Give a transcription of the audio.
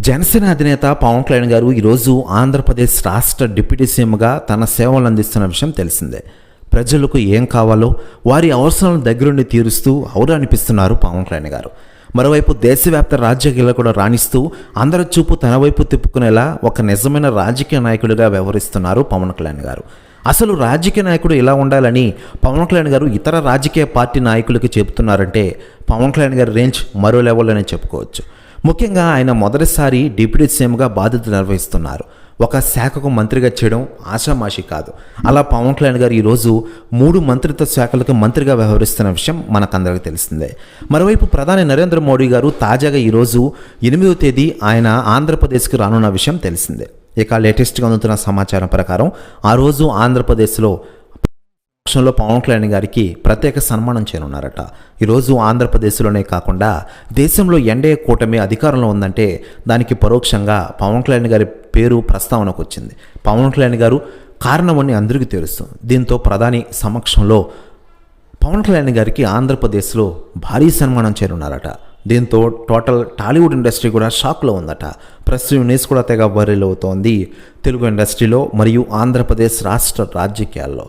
జనసేన అధినేత పవన్ కళ్యాణ్ గారు ఈరోజు ఆంధ్రప్రదేశ్ రాష్ట్ర డిప్యూటీ సీఎంగా తన సేవలు అందిస్తున్న విషయం తెలిసిందే. ప్రజలకు ఏం కావాలో వారి అవసరాలను దగ్గరుండి తీరుస్తూ ఔరు అనిపిస్తున్నారు పవన్ కళ్యాణ్ గారు. మరోవైపు దేశవ్యాప్త రాజకీయాలు కూడా రాణిస్తూ అందరి చూపు తన వైపు తిప్పుకునేలా ఒక నిజమైన రాజకీయ నాయకుడిగా వ్యవహరిస్తున్నారు పవన్ కళ్యాణ్ గారు. అసలు రాజకీయ నాయకుడు ఇలా ఉండాలని పవన్ కళ్యాణ్ గారు ఇతర రాజకీయ పార్టీ నాయకులకి చెబుతున్నారంటే పవన్ కళ్యాణ్ గారి రేంజ్ మరో లెవెల్ అని చెప్పుకోవచ్చు. ముఖ్యంగా ఆయన మొదటిసారి డిప్యూటీ సీఎంగా బాధ్యతలు నిర్వహిస్తున్నారు. ఒక శాఖకు మంత్రిగా చేయడం ఆషామాషి కాదు. అలా పవన్ కళ్యాణ్ గారు ఈరోజు మూడు మంత్రిత్వ శాఖలకు మంత్రిగా వ్యవహరిస్తున్న విషయం మనకందరికీ తెలిసిందే. మరోవైపు ప్రధాని నరేంద్ర మోడీ గారు తాజాగా ఈరోజు ఎనిమిదో తేదీ ఆయన ఆంధ్రప్రదేశ్కి రానున్న విషయం తెలిసిందే. ఇక లేటెస్ట్గా అందుతున్న సమాచారం ప్రకారం ఆ రోజు ఆంధ్రప్రదేశ్లో పక్షంలో పవన్ కళ్యాణ్ గారికి ప్రత్యేక సన్మానం చేయనున్నారట. ఈరోజు ఆంధ్రప్రదేశ్లోనే కాకుండా దేశంలో ఎన్డీఏ కూటమి అధికారంలో ఉందంటే దానికి పరోక్షంగా పవన్ కళ్యాణ్ గారి పేరు ప్రస్తావనకు వచ్చింది. పవన్ కళ్యాణ్ గారు కారణమని అందరికీ తెలుస్తుంది దీంతో ప్రధాని సమక్షంలో పవన్ కళ్యాణ్ గారికి ఆంధ్రప్రదేశ్లో భారీ సన్మానం చేరున్నారట దీంతో టోటల్ టాలీవుడ్ ఇండస్ట్రీ కూడా షాక్లో ఉందట. ప్రెస్ న్యూస్ కూడా తెగ వైరల్ అవుతోంది తెలుగు ఇండస్ట్రీలో మరియు ఆంధ్రప్రదేశ్ రాష్ట్ర రాజకీయాల్లో.